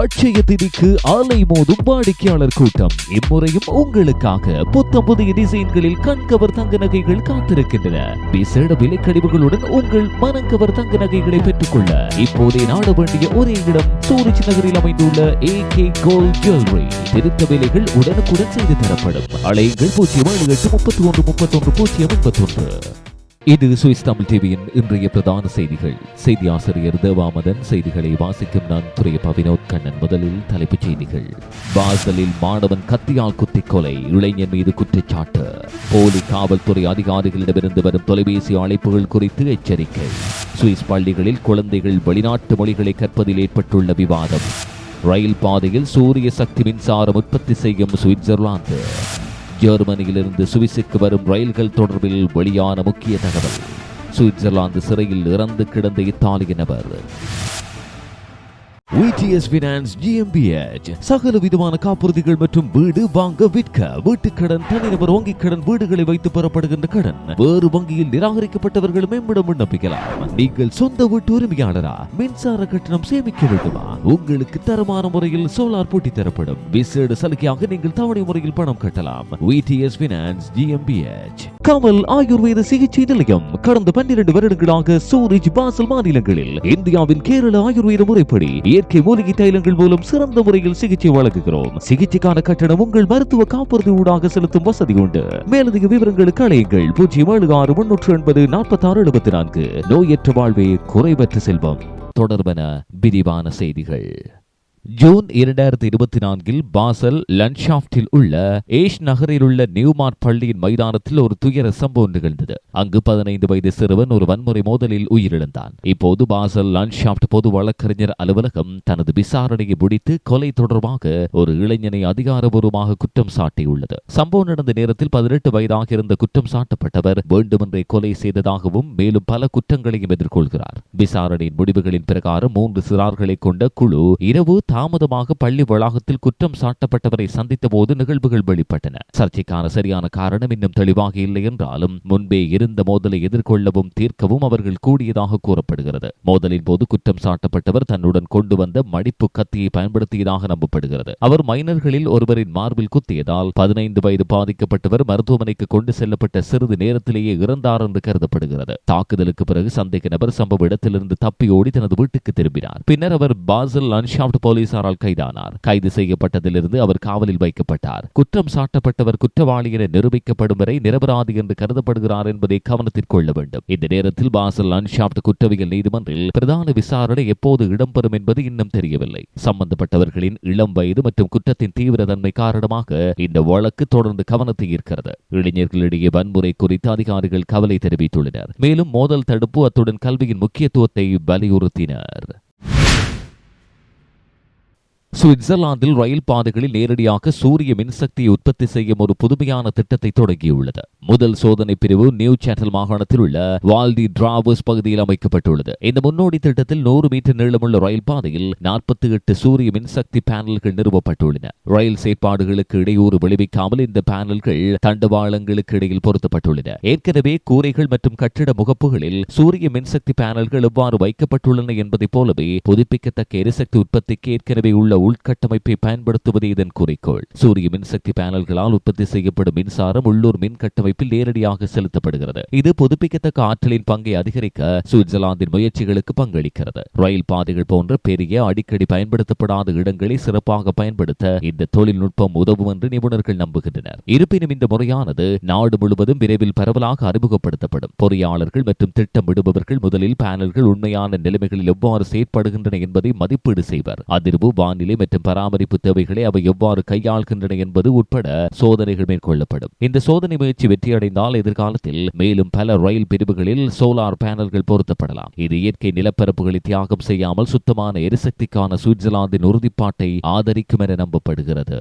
அட்சய திதிக்கு ஆலை மோதும் வாடிக்கையாளர் கூட்டம். இம்முறையும் உங்களுக்காக புத்தம் புதிய டிசைன்களில் கண்கவர் தங்க நகைகள் காத்திருக்கின்றன. விசேட விலைக்கழிவுகளுடன் உங்கள் மனங்கவர் தங்க நகைகளை பெற்றுக்கொள்ள இப்போதே நாட வேண்டிய ஒரே இடம் சூரிச் நகரில் அமைந்துள்ள ஏ கே கோல்ட் ஜுவல்லரி திருத்த விலைகள் உடனுக்குடன் செய்து தரப்படும். அலைகள் பூஜ்ஜியம் ஏழு எட்டு முப்பத்தி ஒன்று முப்பத்தொன்று பூஜ்ஜியம் முப்பத்தொன்று இது சுவிஸ் தமிழ் டிவியின் இன்றைய பிரதான செய்திகள். செய்தி ஆசிரியர் தேவாமதன் செய்திகளை வாசிக்கும் நான் துறைய பவினோத் கண்ணன் முதலில் தலைப்புச் செய்திகள். பாசலில் மாணவன் கத்தியால் குத்திக் கொலை இளைஞர் மீது குற்றச்சாட்டு. போலி காவல்துறை அதிகாரிகளிடமிருந்து வரும் தொலைபேசி அழைப்புகள் குறித்து எச்சரிக்கை. சுவிஸ் பள்ளிகளில் குழந்தைகள் வெளிநாட்டு மொழிகளை கற்பதில் ஏற்பட்டுள்ள விவாதம். ரயில் பாதையில் சூரிய சக்தி மின்சாரம் உற்பத்தி செய்யும் சுவிட்சர்லாந்து. ஜெர்மனியிலிருந்து சுவிசுக்கு வரும் ரயில்கள் தொடர்பில் வெளியான முக்கிய தகவல். சுவிட்சர்லாந்து சிறையில் இறந்து கிடந்த இத்தாலிய நபர். விடிஎஸ் பினான்ஸ் ஜிஎம்பிஎச் சகல விதமான காப்புறுதிகள் மற்றும் வீடு வாங்க விற்க வீட்டுக்கடன் தனிநபர் வங்கிக் கடன் வீடுகளை வைத்து பெறப்படுகின்ற கடன் வேறு வங்கியில் நிராகரிக்கப்பட்டவர்கள் மேம்பட விண்ணப்பிக்கலாம். நீங்கள் சொந்த வீட்டு உரிமையாளரா? மின்சார கட்டணம் சேமிக்க வேண்டுமா? உங்களுக்கு தரமான முறையில் சோலார் போட்டி தரப்படும். விசேட சலுகையாக நீங்கள் தவணை முறையில் பணம் கட்டலாம். விடிஎஸ் பினான்ஸ் ஜிஎம்பிஎச் கமல் ஆயுர்வேத சிகிச்சை நிலையம். கடந்த பன்னிரண்டு வருடங்களாக சூரிஜ் பாசல் மாநிலங்களில் இந்தியாவின் கேரள ஆயுர்வேத முறைப்படி செயற்கை மூலிகை தைலங்கள் மூலம் சிறந்த முறையில் சிகிச்சை வழங்குகிறோம். சிகிச்சைக்கான கட்டணம் உங்கள் மருத்துவ காப்புறுதி ஊடாக செலுத்தும் வசதி உண்டு. மேலதிக விவரங்களுக்கு அழையுங்கள். பூஜ்ஜியம் ஏழு ஆறு முன்னூற்று எண்பது நாற்பத்தி ஆறு எழுபத்தி நான்கு. நோயற்ற வாழ்வே குறைவற்ற செல்வம். தொடர்பென விரிவான செய்திகள். ஜூன் இரண்டாயிரத்தி இருபத்தி நான்கில் பாசல் லன்ஷாப்டில் உள்ள ஏஷ் நகரில் உள்ள நியூமார்ட் பள்ளியின் மைதானத்தில் ஒரு துயர சம்பவம் நிகழ்ந்தது. அங்கு பதினைந்து வயது சிறுவன் ஒரு வன்முறை மோதலில் உயிரிழந்தான். இப்போது பாசல் லன்ஷாப்ட் பொது வழக்கறிஞர் அலுவலகம் தனது விசாரணையை முடித்து கொலை தொடர்பாக ஒரு இளைஞனை அதிகாரபூர்வமாக குற்றம் சாட்டியுள்ளது. சம்பவம் நடந்த நேரத்தில் பதினெட்டு வயதாக இருந்த குற்றம் சாட்டப்பட்டவர் வேண்டுமென்றே கொலை செய்ததாகவும் மேலும் பல குற்றங்களையும் எதிர்கொள்கிறார். விசாரணையின் முடிவுகளின் பிரகாரம் மூன்று சிறார்களை கொண்ட குழு இரவு தாமதமாக பள்ளி வளாகத்தில் குற்றம் சாட்டப்பட்டவரை சந்தித்த போது நிகழ்வுகள் வெளிப்பட்டன. சர்ச்சைக்கான சரியான காரணம் இன்னும் தெளிவாக இல்லை என்றாலும் முன்பே இருந்த மோதலை எதிர்கொள்ளவும் தீர்க்கவும் அவர்கள் கூடியதாக கூறப்படுகிறது. மோதலின் போது குற்றம் சாட்டப்பட்டவர் தன்னுடன் கொண்டு வந்த மடிப்பு கத்தியை பயன்படுத்தியதாக நம்பப்படுகிறது. அவர் மைனர்களில் ஒருவரின் மார்பில் குத்தியதால் பதினைந்து வயது பாதிக்கப்பட்டவர் மருத்துவமனைக்கு கொண்டு செல்லப்பட்ட சிறிது நேரத்திலேயே இறந்தார் என்று கருதப்படுகிறது. தாக்குதலுக்கு பிறகு சந்தேக நபர் சம்பவ இடத்திலிருந்து தப்பியோடி தனது வீட்டுக்கு திரும்பினார். பின்னர் அவர் பாசல் அன்ஷாப்ட் போலீசாரால் கைதானார். கைது செய்யப்பட்டதிலிருந்து அவர் காவலில் வைக்கப்பட்டார். குற்றம் சாட்டப்பட்டவர் குற்றவாளி என நிரூபிக்கப்படும் வரை நிரபராதி என்று கருதப்படுகிறார் என்பதை கவனத்தில் கொள்ள வேண்டும். இந்த நேரத்தில் பாசல் அன்ஷாப்ட் குற்றவியல் நீதிமன்றில் பிரதான விசாரணை எப்போது இடம்பெறும் என்பது இன்னும் தெரியவில்லை. சம்பந்தப்பட்டவர்களின் இளம் வயது மற்றும் குற்றத்தின் தீவிரத்தன்மை காரணமாக இந்த வழக்கு தொடர்ந்து கவனத்தை ஈர்க்கிறது. இளைஞர்களிடையே வன்முறை குறித்து அதிகாரிகள் கவலை தெரிவித்துள்ளனர். மேலும் மோதல் தடுப்பு அத்துடன் கல்வியின் முக்கியத்துவத்தை வலியுறுத்தினர். சுவிட்சர்லாந்தில் ரயில் பாதைகளில் நேரடியாக சூரிய மின்சக்தியை உற்பத்தி செய்யும் ஒரு புதுமையான திட்டத்தை தொடங்கியுள்ளது. முதல் சோதனை பிரிவு நியூ சேட்டல் மாகாணத்தில் உள்ள வால்டி டிராவர்ஸ் பகுதியில் அமைக்கப்பட்டுள்ளது. இந்த முன்னோடி திட்டத்தில் நூறு மீட்டர் நீளமுள்ள ரயில் பாதையில் நாற்பத்தி எட்டு சூரிய மின்சக்தி பேனல்கள் நிறுவப்பட்டுள்ளன. ரயில் செயற்பாடுகளுக்கு இடையூறு விளைவிக்காமல் இந்த பேனல்கள் தண்டவாளங்களுக்கு இடையில் பொருத்தப்பட்டுள்ளன. ஏற்கனவே கூரைகள் மற்றும் கட்டிட முகப்புகளில் சூரிய மின்சக்தி பேனல்கள் எவ்வாறு வைக்கப்பட்டுள்ளன என்பதைப் போலவே புதுப்பிக்கத்தக்க எரிசக்தி உற்பத்திக்கு ஏற்கனவே உள்ள உள்கட்டமைப்பை பயன்படுத்துவது இதன் குறிக்கோள். சூரிய மின்சக்தி பேனல்களால் உற்பத்தி செய்யப்படும் மின்சாரம் உள்ளூர் மின் கட்டமைப்பில் நேரடியாக செலுத்தப்படுகிறது. இது புதுப்பிக்கத்தக்க ஆற்றலின் பங்கை அதிகரிக்க சுவிட்சர்லாந்தின் முயற்சிகளுக்கு பங்களிக்கிறது. ரயில் பாதைகள் போன்ற பெரிய அடிக்கடி பயன்படுத்தப்படாத இடங்களை சிறப்பாக பயன்படுத்த இந்த தொழில்நுட்பம் உதவும் என்று நிபுணர்கள் நம்புகின்றனர். இருப்பினும் இந்த முறையானது நாடு முழுவதும் விரைவில் பரவலாக அறிமுகப்படுத்தப்படும். பொறியாளர்கள் மற்றும் திட்டமிடுபவர்கள் முதலில் பேனல்கள் உண்மையான நிலைமைகளில் எவ்வாறு செயற்படுகின்றன என்பதை மதிப்பீடு செய்வர். அதிர்வு வானிலை மற்றும் பராமரிப்பு தேவைகளை அவை எவ்வாறு கையாள்கின்றன என்பது உட்பட சோதனைகள் மேற்கொள்ளப்படும். இந்த சோதனை முயற்சி வெற்றியடைந்தால் எதிர்காலத்தில் மேலும் பல ரயில் பிரிவுகளில் சோலார் பேனல்கள் பொருத்தப்படலாம். இது இயற்கை நிலப்பரப்புகளை தியாகம் செய்யாமல் சுத்தமான எரிசக்திக்கான சுவிட்சர்லாந்தின் உறுதிப்பாட்டை ஆதரிக்கும் என நம்பப்படுகிறது.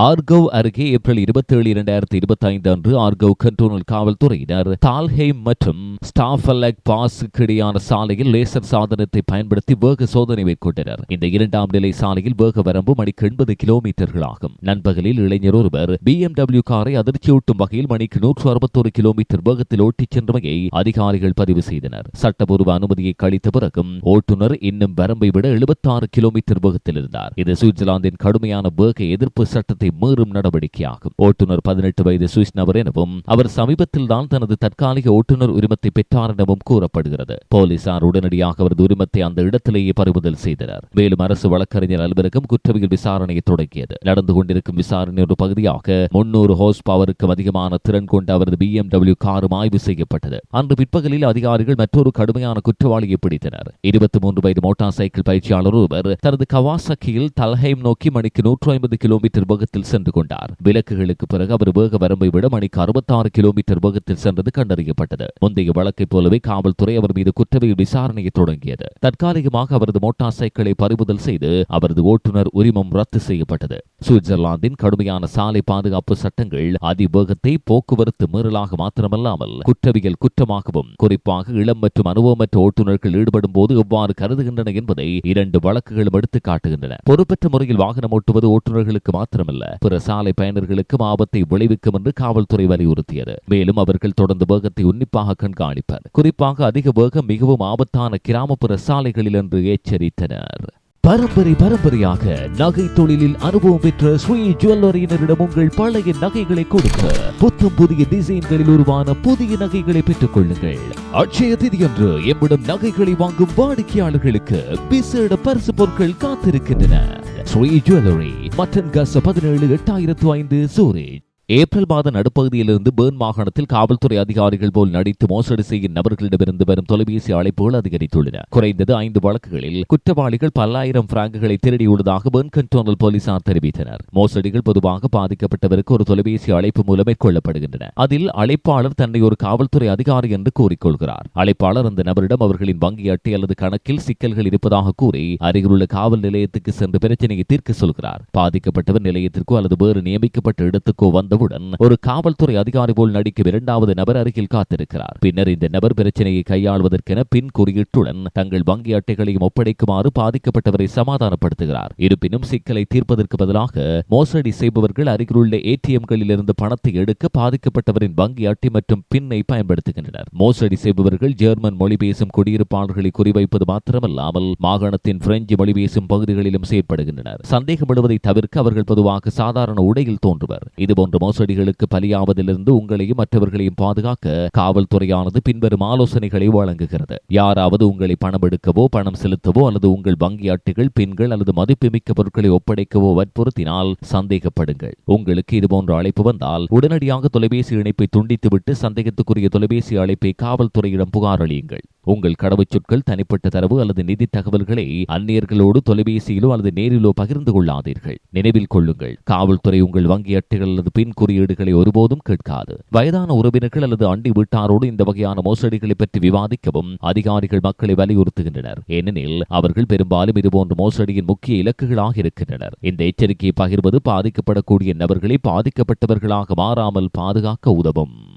ஆர்கவ் அருகே ஏப்ரல் இருபத்தேழு இரண்டாயிரத்தி இருபத்தி ஐந்து அன்று ஆர்கவ் கண்டோனல் காவல்துறையினர் தால்ஹேம் மற்றும் ஸ்டாஃபலக் பாஸுக்கு இடையான சாலையில் லேசர் சாதனத்தை பயன்படுத்தி வேக சோதனை மேற்கொண்டனர். இந்த இரண்டாம் நிலை சாலையில் வேக வரம்பு மணிக்கு எண்பது கிலோமீட்டர்கள் ஆகும் நண்பகலில் இளைஞர் ஒருவர் பி எம் டபிள்யூ காரை அதிர்ச்சியூட்டும் வகையில் மணிக்கு நூற்று அறுபத்தோரு கிலோமீட்டர் வேகத்தில் ஓட்டிச் சென்றமையை அதிகாரிகள் பதிவு செய்தனர். சட்டபூர்வ அனுமதியை கழித்த பிறகும் ஓட்டுநர் இன்னும் வரம்பை விட எழுபத்தாறு கிலோமீட்டர் வேகத்தில் இருந்தார். இது சுவிட்சர்லாந்தின் கடுமையான வேக எதிர்ப்பு சட்டத்தை சட்டத்தை மீறும் நடவடிக்கையாகும். ஓட்டுநர் பதினெட்டு வயது சுவிஸ் நபர் எனவும் அவர் சமீபத்தில் தான் தனது தற்காலிக ஓட்டுநர் உரிமத்தை பெற்றார் எனவும் கூறப்படுகிறது. போலீசார் உடனடியாக அவரது உரிமத்தை அந்த இடத்திலேயே பறிமுதல் செய்தனர். மேலும் அரசு வழக்கறிஞர் அலுவலகம் குற்றவியல் விசாரணையை தொடங்கியது. நடந்து கொண்டிருக்கும் விசாரணை ஒரு பகுதியாக முன்னூறு ஹோஸ் பவருக்கும் அதிகமான திறன் கொண்ட அவரது பி எம் டபிள்யூ காரும் ஆய்வு செய்யப்பட்டது. அன்று பிற்பகலில் அதிகாரிகள் மற்றொரு கடுமையான குற்றவாளியை பிடித்தனர். இருபத்தி மூன்று வயது மோட்டார் சைக்கிள் பயிற்சியாளர் ஒருவர் தனது கவாசக்கியில் தல்ஹைம் நோக்கி மணிக்கு நூற்று ஐம்பது கிலோமீட்டர் வேகத்தில் சென்று கொண்டார். விலக்குகளுக்கு பிறகு அவர் வேக வரம்பை விட மணிக்கு அறுபத்தாறு கிலோமீட்டர் வேகத்தில் சென்றது கண்டறியப்பட்டது. முந்தைய வழக்கைப் போலவே காவல்துறை அவர் மீது குற்றவியல் விசாரணையை தொடங்கியது. தற்காலிகமாக அவரது மோட்டார் சைக்கிளை பறிமுதல் செய்து அவரது ஓட்டுநர் உரிமம் ரத்து செய்யப்பட்டது. சுவிட்சர்லாந்தின் கடுமையான சாலை பாதுகாப்பு சட்டங்கள் அதிவேகத்தை போக்குவரத்து மீறலாக மாத்திரமல்லாமல் குற்றவியல் குற்றமாகவும் குறிப்பாக இளம் மற்றும் அனுபவமற்ற ஓட்டுநர்கள் ஈடுபடும் போது எவ்வாறு கருதுகின்றன என்பதை இரண்டு வழக்குகளும் எடுத்துக்காட்டுகின்றன பொறுப்பற்ற முறையில் வாகனம் ஓட்டுவது ஓட்டுநர்களுக்கு மாத்திரமல்ல. பிற சாலை பயணர்களுக்கும் ஆபத்தை விளைவிக்கும் என்று காவல்துறை வலியுறுத்தியது. மேலும் அவர்கள் தொடர்ந்து வேகத்தை உன்னிப்பாக கண்காணிப்பர். குறிப்பாக அதிக வேகம் மிகவும் ஆபத்தான கிராமப்புற சாலைகளில் என்று எச்சரித்தனர். பரம்பரை பரம்பரையாக நகை தொழிலில் அனுபவம் பெற்ற ஸ்ரீ ஜுவல்லரியினரிடம் உங்கள் பழைய நகைகளை கொடுக்க புத்தம் புதிய டிசைன்களில் உருவான புதிய நகைகளை பெற்றுக் கொள்ளுங்கள். அட்சய திதியன்று எம்மிடம் நகைகளை வாங்கும் வாடிக்கையாளர்களுக்கு விசேட பரிசு பொருட்கள் காத்திருக்கின்றன. ஸ்ரீ ஜுவல்லரி மட்டன் கச பதினேழு எட்டாயிரத்து ஐந்து சூரேஜ். ஏப்ரல் மாத நடுப்பகுதியிலிருந்து பேர்ன் மாகாணத்தில் காவல்துறை அதிகாரிகள் போல் நடித்து மோசடி செய்யும் நபர்களிடமிருந்து வரும் தொலைபேசி அழைப்புகள் அதிகரித்துள்ளன. குறைந்தது ஐந்து வழக்குகளில் குற்றவாளிகள் பல்லாயிரம் பிராங்குகளை திருடியுள்ளதாக பேர்ன் கண்டோனல் போலீசார் தெரிவித்தனர். மோசடிகள் பொதுவாக பாதிக்கப்பட்டவருக்கு ஒரு தொலைபேசி அழைப்பு மூலம் மேற்கொள்ளப்படுகின்றன அதில் அழைப்பாளர் தன்னை ஒரு காவல்துறை அதிகாரி என்று கூறிக்கொள்கிறார். அழைப்பாளர் அந்த நபரிடம் அவர்களின் வங்கி அட்டை அல்லது கணக்கில் சிக்கல்கள் இருப்பதாக கூறி அருகிலுள்ள காவல் நிலையத்துக்கு சென்று பிரச்சனையை தீர்க்க சொல்கிறார். பாதிக்கப்பட்டவர் நிலையத்திற்கோ அல்லது வேறு நியமிக்கப்பட்ட இடத்துக்கோ வந்தவுடன் ஒரு காவல்துறை அதிகாரி போல் நடிக்கும் இரண்டாவது நபர் அருகில் காத்திருக்கிறார். பின்னர் இந்த நபர் பிரச்சனையை கையாள்வதற்கென பின் குறியீட்டுடன் தங்கள் வங்கி அட்டைகளையும் ஒப்படைக்குமாறு பாதிக்கப்பட்டவரை சமாதானப்படுத்துகிறார். இருப்பினும் சிக்கலை தீர்ப்பதற்கு பதிலாக மோசடி செய்பவர்கள் அருகிலுள்ள ஏடிஎம்களில் இருந்து பணத்தை எடுக்க பாதிக்கப்பட்டவரின் வங்கி அட்டை மற்றும் பின்னை பயன்படுத்துகின்றனர். மோசடி செய்பவர்கள் ஜெர்மன் மொழி பேசும் குடியிருப்பாளர்களை குறிவைப்பது மாத்திரமல்லாமல் மாகாணத்தின் பிரெஞ்சு மொழி பேசும் பகுதிகளிலும் செயற்படுகின்றனர். சந்தேகப்படுவதை தவிர்க்க அவர்கள் பொதுவாக சாதாரண உடையில் தோன்றுவர். இதுபோன்ற மோசடிகளுக்கு பலியாவதிலிருந்து உங்களையும் மற்றவர்களையும் பாதுகாக்க காவல்துறையானது பின்வரும் ஆலோசனைகளை வழங்குகிறது. யாராவது உங்களை பணம் எடுக்கவோ பணம் செலுத்தவோ அல்லது உங்கள் வங்கி அட்டைகள் பின்கள் அல்லது மதிப்புமிக்க பொருட்களை ஒப்படைக்கவோ வற்புறுத்தினால் சந்தேகப்படுங்கள். உங்களுக்கு இதுபோன்ற அழைப்பு வந்தால் உடனடியாக தொலைபேசி இணைப்பை துண்டித்துவிட்டு சந்தேகத்துக்குரிய தொலைபேசி அழைப்பை காவல்துறையிடம் புகார் அளியுங்கள். உங்கள் கடவுச்சொற்கள் தனிப்பட்ட தரவு அல்லது நிதி தகவல்களை அந்நியர்களோடு தொலைபேசியிலோ அல்லது நேரிலோ பகிர்ந்து கொள்ளாதீர்கள். நினைவில் கொள்ளுங்கள். காவல்துறை உங்கள் வங்கி அட்டைகள் அல்லது பின் குறியீடுகளை ஒருபோதும் கேட்காது. வயதான உறவினர்கள் அல்லது அண்டி வீட்டாரோடு இந்த வகையான மோசடிகளை பற்றி விவாதிக்கவும் அதிகாரிகள் மக்களை வலியுறுத்துகின்றனர். ஏனெனில் அவர்கள் பெரும்பாலும் இதுபோன்ற மோசடியின் முக்கிய இலக்குகளாக இருக்கின்றனர். இந்த எச்சரிக்கையை பகிர்வது பாதிக்கப்படக்கூடிய நபர்களை பாதிக்கப்பட்டவர்களாக மாறாமல் பாதுகாக்க உதவும்.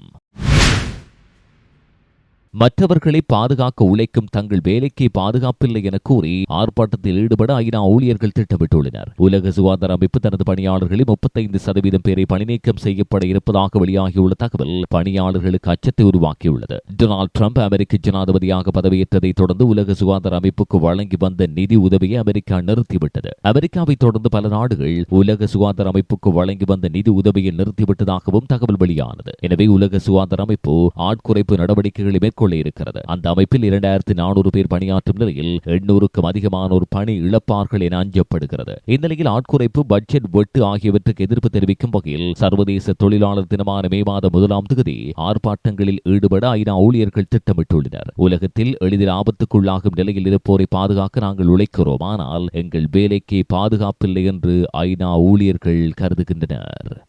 மற்றவர்களை பாதுகாக்க உழைக்கும் தங்கள் வேலைக்கு பாதுகாப்பில்லை என கூறி ஆர்ப்பாட்டத்தில் ஈடுபட ஐநா ஊழியர்கள் திட்டமிட்டுள்ளனர். உலக சுகாதார அமைப்பு தனது பணியாளர்களில் முப்பத்தைந்து சதவீதம் பேரை பணிநீக்கம் செய்யப்பட இருப்பதாக வெளியாகியுள்ள தகவல் பணியாளர்களுக்கு அச்சத்தை உருவாக்கியுள்ளது. டொனால்டு டிரம்ப் அமெரிக்க ஜனாதிபதியாக பதவியேற்றதை தொடர்ந்து உலக சுகாதார அமைப்புக்கு வழங்கி வந்த நிதி உதவியை அமெரிக்கா நிறுத்திவிட்டது. அமெரிக்காவை தொடர்ந்து பல நாடுகள் உலக சுகாதார அமைப்புக்கு வழங்கி வந்த நிதி உதவியை நிறுத்திவிட்டதாகவும் தகவல் வெளியானது. எனவே உலக சுகாதார அமைப்பு ஆட்குறைப்பு நடவடிக்கைகளை மேற்கொள்ள இருக்கிறது. அந்த அமைப்பில் இரண்டாயிரத்தி நானூறு பேர் பணியாற்றும் நிலையில் எண்ணூறுக்கும் அதிகமானோர் பணி இழப்பார்கள் என அஞ்சப்படுகிறது. இந்நிலையில் ஆட்குறைப்பு பட்ஜெட் வெட்டு ஆகியவற்றுக்கு எதிர்ப்பு தெரிவிக்கும் வகையில் சர்வதேச தொழிலாளர் தினமான மே மாதம் முதலாம் தேதி ஆர்ப்பாட்டங்களில் ஈடுபட ஐநா ஊழியர்கள் திட்டமிட்டுள்ளனர். உலகத்தில் எளிதில் ஆபத்துக்குள்ளாகும் நிலையில் இருப்போரை பாதுகாக்க நாங்கள் உழைக்கிறோம். ஆனால் எங்கள் வேலைக்கு பாதுகாப்பில்லை என்று ஐநா ஊழியர்கள் கருதுகின்றனர்.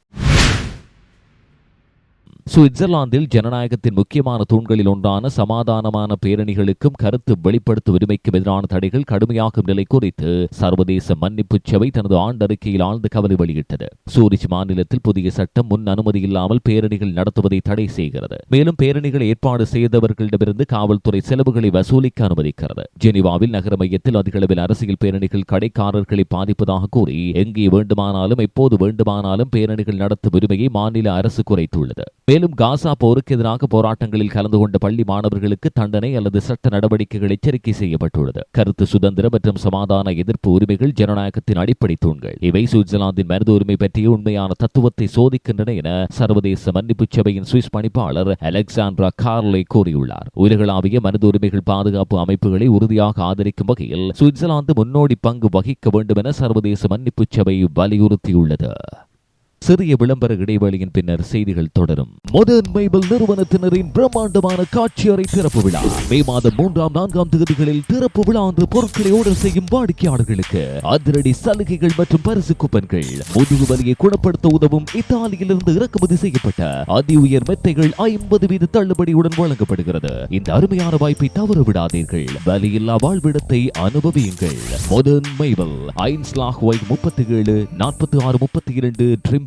சுவிட்சர்லாந்தில் ஜனநாயகத்தின் முக்கியமான தூண்களில் ஒன்றான சமாதானமான பேரணிகளுக்கும் கருத்து வெளிப்படுத்தும் உரிமைக்கும் எதிரான தடைகள் கடுமையாகும் நிலை குறித்து சர்வதேச மன்னிப்பு சபை தனது ஆண்டறிக்கையில் ஆழ்ந்த கவலை வெளியிட்டது. சூரிச் மாநிலத்தில் புதிய சட்டம் முன் அனுமதி இல்லாமல் பேரணிகள் நடத்துவதை தடை செய்கிறது. மேலும் பேரணிகளை ஏற்பாடு செய்தவர்களிடமிருந்து காவல்துறை செலவுகளை வசூலிக்க அனுமதிக்கிறது. ஜெனிவாவில் நகர மையத்தில் அதிகளவில் அரசியல் பேரணிகள் கடைக்காரர்களை பாதிப்பதாக கூறி எங்கே வேண்டுமானாலும் எப்போது வேண்டுமானாலும் பேரணிகள் நடத்தும் உரிமையை மாநில அரசு குறைத்துள்ளது. மேலும் காசா போருக்கு எதிராக போராட்டங்களில் கலந்து கொண்ட பள்ளி மாணவர்களுக்கு தண்டனை அல்லது சட்ட நடவடிக்கைகள் எச்சரிக்கை செய்யப்பட்டுள்ளது. கருத்து சுதந்திரம் மற்றும் சமாதான எதிர்ப்பு உரிமைகள் ஜனநாயகத்தின் அடிப்படை தூண்கள். இவை சுவிட்சர்லாந்தின் மனித உரிமை பற்றிய உண்மையான தத்துவத்தை சோதிக்கின்றன என சர்வதேச மன்னிப்பு சபையின் சுவிஸ் பணிப்பாளர் அலெக்சாண்ட்ரா கார்லே கூறியுள்ளார். உலகளாவிய மனித உரிமைகள் பாதுகாப்பு அமைப்புகளை உறுதியாக ஆதரிக்கும் வகையில் சுவிட்சர்லாந்து முன்னோடி பங்கு வகிக்க வேண்டும் என சர்வதேச மன்னிப்பு சபை வலியுறுத்தியுள்ளது. சிறிய விளம்பர இடைவேளையின் பின்னர் செய்திகள் தொடரும். மொடர்ன் மேபிள் நிறுவனத்தினரின் பிரம்மாண்டமான காட்சியறை திறப்பு விழா. மே மாதம் மூன்றாம் நான்காம் தேதிகளில் திறப்பு விழா என்று பொருட்களை ஆர்டர் செய்யும் வாடிக்கையாளர்களுக்கு அதிரடி சலுகைகள் மற்றும் பரிசு குப்பன்கள். முதுகு வலியை குணப்படுத்த உதவும் இத்தாலியிலிருந்து இறக்குமதி செய்யப்பட்ட அதி உயர் மெத்தைகள் ஐம்பது வீத தள்ளுபடியுடன் வழங்கப்படுகிறது. இந்த அருமையான வாய்ப்பை தவற விடாதீர்கள். வலியில்லா வாழ்விடத்தை அனுபவியுங்கள். மொடர்ன் மேபிள் ஐன்ஸ்லாக் ஒய் முப்பத்தி ஏழு நாற்பத்தி ஆறு முப்பத்தி இரண்டு ட்ரிம்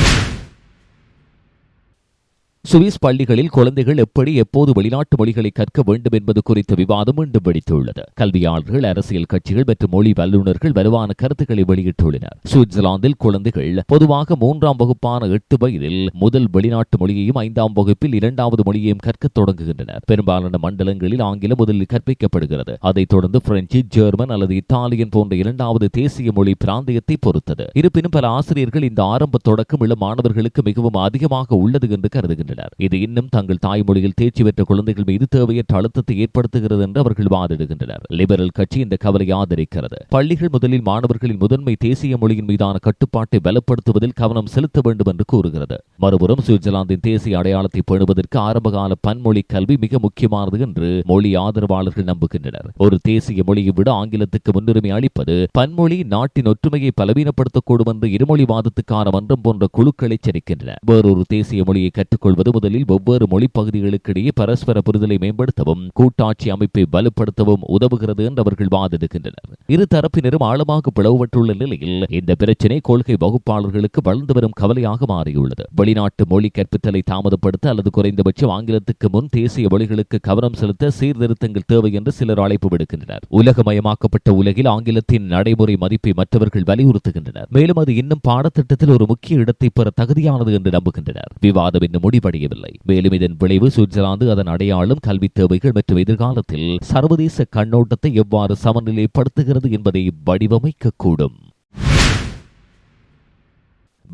சுவிஸ் பள்ளிகளில் குழந்தைகள் எப்படி எப்போது வெளிநாட்டு மொழிகளை கற்க வேண்டும் என்பது குறித்த விவாதம் மீண்டும் வெடித்துள்ளது. கல்வியாளர்கள் அரசியல் கட்சிகள் மற்றும் மொழி வல்லுநர்கள் வலுவான கருத்துக்களை வெளியிட்டுள்ளனர். சுவிட்சர்லாந்தில் குழந்தைகள் பொதுவாக மூன்றாம் வகுப்பான எட்டு வயதில் முதல் வெளிநாட்டு மொழியையும் ஐந்தாம் வகுப்பில் இரண்டாவது மொழியையும் கற்க தொடங்குகின்றனர். பெரும்பாலான மண்டலங்களில் ஆங்கிலம் முதலில் கற்பிக்கப்படுகிறது. அதைத் தொடர்ந்து பிரெஞ்சு ஜெர்மன் அல்லது இத்தாலியன் போன்ற இரண்டாவது தேசிய மொழி பிராந்தியத்தை பொறுத்தது. இருப்பினும் பல ஆசிரியர்கள் இந்த ஆரம்ப தொடக்கம் இளம் மாணவர்களுக்கு மிகவும் அதிகமாக உள்ளது என்று கருதுகின்றனர். இது இன்னும் தங்கள் தாய்மொழியில் தேர்ச்சி பெற்ற குழந்தைகள் மீது தேவையற்ற அழுத்தத்தை ஏற்படுத்துகிறது என்று அவர்கள் வாதிடுகின்றனர். லிபரல் கட்சி இந்த கவலையை ஆதரிக்கிறது. பள்ளிகள் முதலில் மாணவர்களின் முதன்மை தேசிய மொழியின் மீதான கட்டுப்பாட்டை பலப்படுத்துவதில் கவனம் செலுத்த வேண்டும் என்று கூறுகிறது. மறுபுறம் சுவிட்சர்லாந்தின் தேசிய அடையாளத்தை பேணுவதற்கு ஆரம்பகால பன்மொழி கல்வி மிக முக்கியமானது என்று மொழி ஆதரவாளர்கள் நம்புகின்றனர். ஒரு தேசிய மொழியை விட ஆங்கிலத்துக்கு முன்னுரிமை அளிப்பது பன்மொழி நாட்டின் ஒற்றுமையை பலவீனப்படுத்தக்கூடும் என்று இருமொழிவாதத்துக்கான மன்றம் போன்ற குழுக்கள் எச்சரிக்கின்றன. வேறொரு தேசிய மொழியை கற்றுக்கொள்வது முதலில் ஒவ்வொரு மொழி பகுதிகளுக்கிடையே பரஸ்பர புரிதலை மேம்படுத்தவும் கூட்டாட்சி அமைப்பை வலுப்படுத்தவும் உதவுகிறது என்று அவர்கள் வாதிடுகின்றனர். இரு தரப்பினரும் ஆழமாக பிளவுபட்டுள்ள நிலையில் இந்த பிரச்சினை கொள்கை வகுப்பாளர்களுக்கு வளர்ந்து வரும் கவலையாக மாறியுள்ளது. வெளிநாட்டு மொழி கற்பித்தலை தாமதப்படுத்த அல்லது குறைந்தபட்சம் ஆங்கிலத்துக்கு முன் தேசிய மொழிகளுக்கு கவனம் செலுத்த சீர்திருத்தங்கள் தேவை என்று சிலர் அழைப்பு விடுக்கின்றனர். உலகமயமாக்கப்பட்ட உலகில் ஆங்கிலத்தின் நடைமுறை மதிப்பை மற்றவர்கள் வலியுறுத்துகின்றனர். மேலும் அது இன்னும் பாடத்திட்டத்தில் ஒரு முக்கிய இடத்தை பெற தகுதியானது என்று நம்புகின்றனர். விவாதம் இன்னும் முடிவடையவில்லை மேலும் இதன் விளைவு சுவிட்சர்லாந்து அதன் அடையாளம் கல்வி தேவைகள் மற்றும் எதிர்காலத்தில் சர்வதேச கண்ணோட்டத்தை எவ்வாறு சமநிலைப்படுத்துகிறது என்பதை வடிவமைக்கக்கூடும்.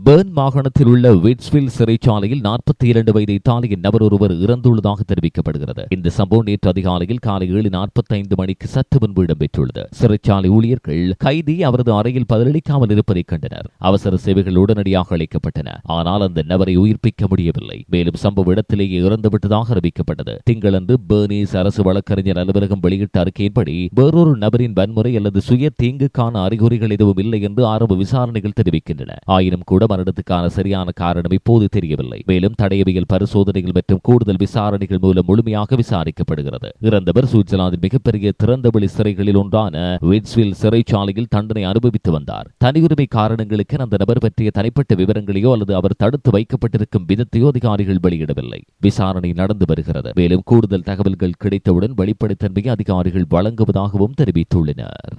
பேர்ன் மாகாணத்தில் உள்ள விட்ஸ்வில் சிறைச்சாலையில் நாற்பத்தி இரண்டு வயது இத்தாலியின் நபர் ஒருவர் இறந்துள்ளதாக தெரிவிக்கப்படுகிறது. இந்த சம்பவம் நேற்று அதிகாலையில் காலை ஏழு நாற்பத்தைந்து மணிக்கு சற்று முன்பு இடம்பெற்றுள்ளது. சிறைச்சாலை ஊழியர்கள் கைதி அவரது அறையில் பதிலளிக்காமல் இருப்பதை கண்டனர். அவசர சேவைகள் உடனடியாக அளிக்கப்பட்டன. ஆனால் அந்த நபரை உயிர்ப்பிக்க முடியவில்லை. மேலும் சம்பவ இடத்திலேயே இறந்துவிட்டதாக அறிவிக்கப்பட்டது. திங்களன்று பேர்னீஸ் அரசு வழக்கறிஞர் அலுவலகம் வெளியிட்ட அறிக்கையின்படி வேறொரு நபரின் வன்முறை அல்லது சுய தீங்குக்கான அறிகுறிகள் எதுவும் இல்லை என்று ஆரம்ப விசாரணைகள் தெரிவிக்கின்றன. ஆயினும் கூட மரணத்துக்கான சரியான காரணம் இப்போது தெரியவில்லை. மேலும் தடயவியல் பரிசோதனைகள் மற்றும் கூடுதல் விசாரணைகள் மூலம் முழுமையாக விசாரிக்கப்படுகிறது. இறந்தவர் சுவிட்சர்லாந்தின் மிகப்பெரிய திறந்தவெளி சிறைகளில் ஒன்றான விட்ஸ்வில் சிறைச்சாலையில் தண்டனை அனுபவித்து வந்தார். தனியுரிமை காரணங்களுக்கு அந்த நபர் பற்றிய தனிப்பட்ட விவரங்களையோ அல்லது அவர் தடுத்து வைக்கப்பட்டிருக்கும் விதத்தையோ அதிகாரிகள் வெளியிடவில்லை. விசாரணை நடந்து வருகிறது. மேலும் கூடுதல் தகவல்கள் கிடைத்தவுடன் வெளிப்படைத்தன்மையை அதிகாரிகள் வழங்குவதாகவும் தெரிவித்துள்ளனர்.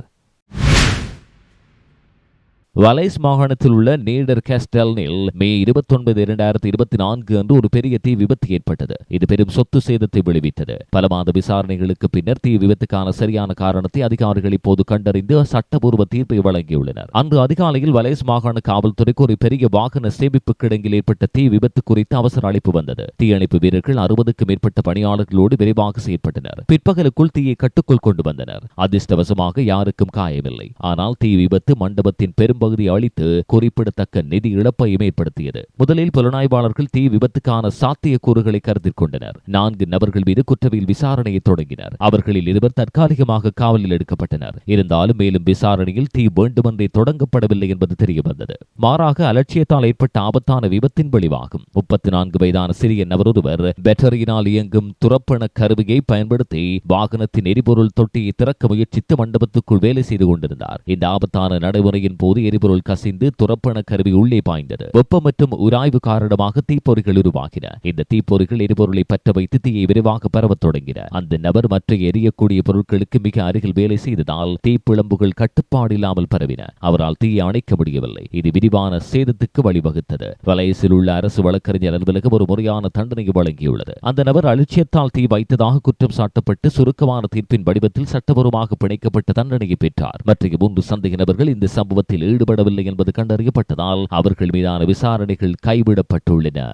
வலைஸ் மாகாணத்தில் உள்ள நீடர் கேஸ்டல்னில் மே இருபத்தி ஒன்பது இரண்டாயிரத்தி இருபத்தி நான்கு அன்று ஒரு பெரிய தீ விபத்து ஏற்பட்டது. இது பெரும் சொத்து சேதத்தை விளைவித்தது பல மாத விசாரணைகளுக்கு பின்னர் தீ விபத்துக்கான சரியான காரணத்தை அதிகாரிகள் இப்போது கண்டறிந்து சட்டபூர்வ தீர்ப்பை வழங்கியுள்ளனர். அன்று அதிகாலையில் வலைஸ் மாகாண காவல்துறைக்கு ஒரு பெரிய வாகன சேமிப்பு கிடங்கில் ஏற்பட்ட தீ விபத்து குறித்து அவசர அழைப்பு வந்தது. தீயணைப்பு வீரர்கள் அறுபதுக்கும் மேற்பட்ட பணியாளர்களோடு விரைவாக செயற்பட்டனர். பிற்பகலுக்குள் தீயை கட்டுக்குள் கொண்டு வந்தனர். அதிர்ஷ்டவசமாக யாருக்கும் காயமில்லை. ஆனால் தீ விபத்து மண்டபத்தின் பகுதி அழித்து குறிப்பிடத்தக்க நிதி இழப்பையும் ஏற்படுத்தியது. முதலில் புலனாய்வாளர்கள் தீ விபத்துக்கான சாத்தியக்கூறுகளை கருத்தில் கொண்டனர். நான்கு நபர்கள் மீது குற்றவியல் விசாரணையை தொடங்கினர். அவர்களில் இருவர் தற்காலிகமாக காவலில் எடுக்கப்பட்டனர். இருந்தாலும் மேலும் விசாரணையில் தீ வேண்டுமென்றே தொடங்கப்படவில்லை என்பது தெரியவந்தது. மாறாக அலட்சியத்தால் ஏற்பட்ட ஆபத்தான விபத்தின் விளைவாகும் முப்பத்தி நான்கு வயதான சிறிய நபரொருவர் பேட்டரியினால் இயங்கும் துரப்பண கருவியை பயன்படுத்தி வாகனத்தின் எரிபொருள் தொட்டியை திறக்க முயற்சித்து மண்டபத்துக்குள் வேலை செய்து கொண்டிருந்தார். இந்த ஆபத்தான நடைமுறையின் போது எரிபொருள் கசிந்து துரப்பண கருவி உள்ளே பாய்ந்தது. வெப்பம் மற்றும் உராய்வு காரணமாக தீப்பொறிகள் உருவாகின. இந்த தீப்பொறிகள் எரிபொருளை பற்ற வைத்து தீயை விரைவாக பரவத் தொடங்கின. அந்த நபர் மற்ற எரியக்கூடிய பொருட்களுக்கு மிக அருகில் வேலை செய்ததால் தீப்பிழம்புகள் கட்டுப்பாடு இல்லாமல் பரவின. அவரால் தீயை அணைக்க முடியவில்லை. இது விரிவான சேதத்துக்கு வழிவகுத்தது. வலயசில் உள்ள அரசு வழக்கறிஞர் அலுவலகம் ஒரு முறையான தண்டனையை வழங்கியுள்ளது. அந்த நபர் அலட்சியத்தால் தீ வைத்ததாக குற்றம் சாட்டப்பட்டு சுருக்கமான தீர்ப்பின் வடிவத்தில் சட்டபூர்வமாக பிணைக்கப்பட்ட தண்டனையை பெற்றார். மற்ற மூன்று சந்தேக நபர்கள் இந்த சம்பவத்தில் ஈடுபடவில்லை என்பது கண்டறியப்பட்டதால் அவர்கள் மீதான விசாரணைகள் கைவிடப்பட்டுள்ளன.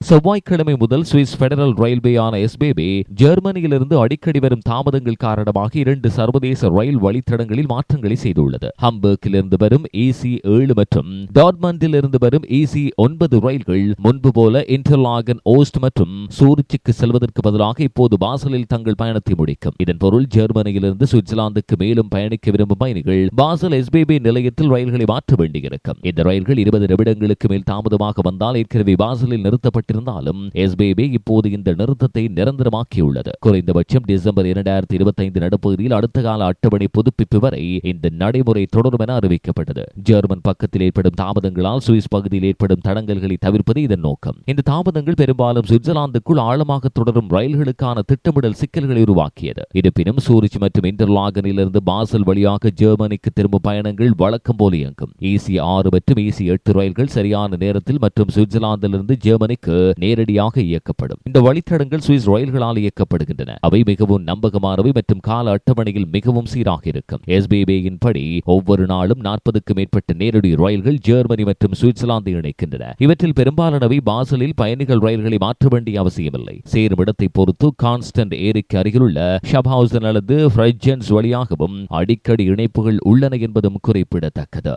செவ்வாய்க்கிழமை முதல் சுவிஸ் பெடரல் ரயில்வேயான எஸ்பிபி ஜெர்மனியிலிருந்து அடிக்கடி வரும் தாமதங்கள் காரணமாக இரண்டு சர்வதேச ரயில் வழித்தடங்களில் மாற்றங்களை செய்துள்ளது. ஹம்பர்க்கிலிருந்து வரும் ஏசி ஏழு மற்றும் டாட்மண்டில் இருந்து வரும் ஏசி ஒன்பது ரயில்கள் முன்பு போல இன்டர்லாகன் ஓஸ்ட் மற்றும் சூரிச்சுக்கு செல்வதற்கு பதிலாக இப்போது பாசலில் தங்கள் பயணத்தை முடிக்கும். இதன் பொருள் ஜெர்மனியிலிருந்து சுவிட்சர்லாந்துக்கு மேலும் பயணிக்க விரும்பும் பயணிகள் பாசல் எஸ்பேபே நிலையத்தில் ரயில்களை மாற்ற வேண்டியிருக்கும். இந்த ரயில்கள் இருபது நிமிடங்களுக்கு மேல் தாமதமாக வந்தால் ஏற்கனவே பாசலில் நிறுத்தப்பட்ட இருந்தாலும் எஸ்பிபி இப்போது இந்த நிறுத்தத்தை நிரந்தரமாக்கியுள்ளது. குறைந்தபட்சம் டிசம்பர் இரண்டாயிரத்தி இருபத்தி ஐந்து நடுப்பகுதியில் அடுத்த கால அட்டவணை புதுப்பிப்பு வரை இந்த நடைமுறை தொடரும் என அறிவிக்கப்பட்டது. ஜெர்மன் பக்கத்தில் ஏற்படும் தாமதங்களால் சுவிஸ் பகுதியில் ஏற்படும் தடங்கல்களை தவிர்ப்பது இதன் நோக்கம். இந்த தாமதங்கள் பெரும்பாலும் சுவிட்சர்லாந்துக்குள் ஆழமாக தொடரும் ரயில்களுக்கான திட்டமிடல் சிக்கல்களை உருவாக்கியது. இருப்பினும் சூரிச் மற்றும் இன்டர்லாகனில் இருந்து பாசல் வழியாக ஜெர்மனிக்கு திரும்பும் பயணங்கள் வழக்கம் போல இயங்கும். ஏசி ஆறு மற்றும் ஏசி எட்டு ரயில்கள் சரியான நேரத்தில் மற்றும் சுவிட்சர்லாந்திலிருந்து ஜெர்மனிக்கு நேரடியாக இயக்கப்படும். இந்த வழித்தடங்கள் சுவிஸ் ரயில்களால் இயக்கப்படுகின்றன. அவை மிகவும் நம்பகமானவை மற்றும் கால அட்டவணையில் மிகவும் சீராக இருக்கும். எஸ்பிபியின் படி ஒவ்வொரு நாளும் நாற்பதுக்கும் மேற்பட்ட நேரடி ரயில்கள் ஜெர்மனி மற்றும் சுவிட்சர்லாந்து இணைக்கின்றன. இவற்றில் பெரும்பாலானவை பாசலில் பயணிகள் ரயில்களை மாற்ற வேண்டிய அவசியமில்லை. சேரும் இடத்தை பொறுத்து கான்ஸ்டன்ட் ஏரிக்கு அருகிலுள்ள ஷப்ஹவுசன் அல்லது ஃப்ரைஜன்ஸ் வழியாகவும் அடிக்கடி இணைப்புகள் உள்ளன என்பதும் குறிப்பிடத்தக்கது.